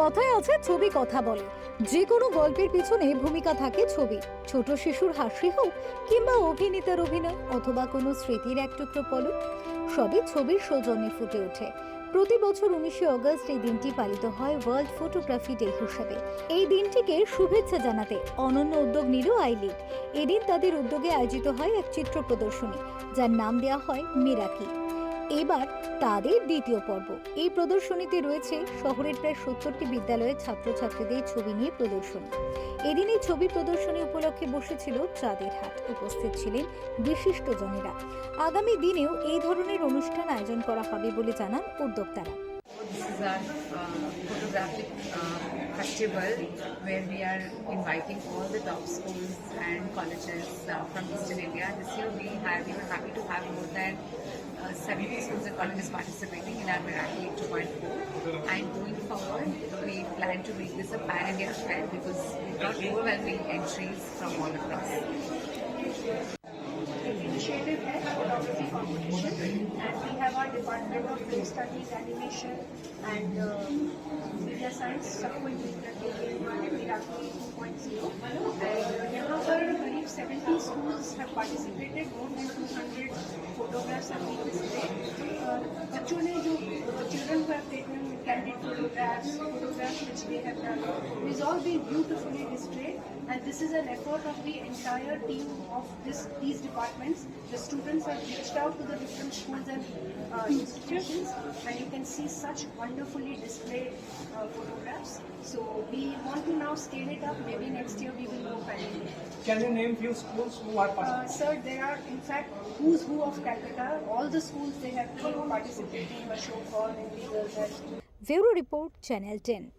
কথায় আছে ছবি কথা বলে। যে কোনো গল্পের পিছনে ভূমিকা থাকে ছবি। ছোট শিশুর হাসি হোক কিংবা অভিনেতার অভিনয় অথবা কোনো স্মৃতির এক টুকরো পলক, সবই ছবির সৌজন্যে ফুটে ওঠে। প্রতি বছর উনিশে অগস্ট এই দিনটি পালিত হয় ওয়ার্ল্ড ফটোগ্রাফি ডে হিসেবে। এই দিনটিকে শুভেচ্ছা জানাতে অনন্য উদ্যোগ নিল আইলিড এদিন তাদের উদ্যোগে আয়োজিত হয় এক চিত্র প্রদর্শনী, যার নাম দেওয়া হয় মিরাকি। এবার তাদের দ্বিতীয় পর্ব। এই প্রদর্শনীতে রয়েছে শহরের প্রায় সত্তরটি বিদ্যালয়ের ছাত্রছাত্রীদের ছবি নিয়ে প্রদর্শনী। এদিন এই ছবি প্রদর্শনী উপলক্ষে বসেছিল চাঁদের হাট। উপস্থিত ছিলেন বিশিষ্টজনেরা আগামী দিনেও এই ধরনের অনুষ্ঠান আয়োজন করা হবে বলে জানান উদ্যোক্তারা। This is our uh, photographic uh, festival where we are inviting all the top schools and colleges uh, from Eastern India. This year we have we were happy to have more than uh, 70 schools and colleges participating in our Miracle 2.4. And going forward, we plan to make this a pan-India affair because we've got overwhelming entries from all across. we have our department of film studies animation and uh, media science सबको include करके ये हमारे मिराकी 2.0 and यहाँ पर करीब 70 schools have participated more than 200 photographs have been displayed uh, बच्चों ने जो children who have taken candid photographs photographs which they have done is all been beautifully displayed and this is an effort of the entire team of this, these departments. The students have reached out to the different schools and uh, institutions and you can see such wonderfully displayed uh, photographs. So we want to now scale it up. Maybe next year we will go further. Can you name few schools who are uh, participating? Uh, sir, there are in fact who's who of Calcutta. All the schools they have been participating. Ashok Hall, Indian Girls. Bureau Report, Channel 10.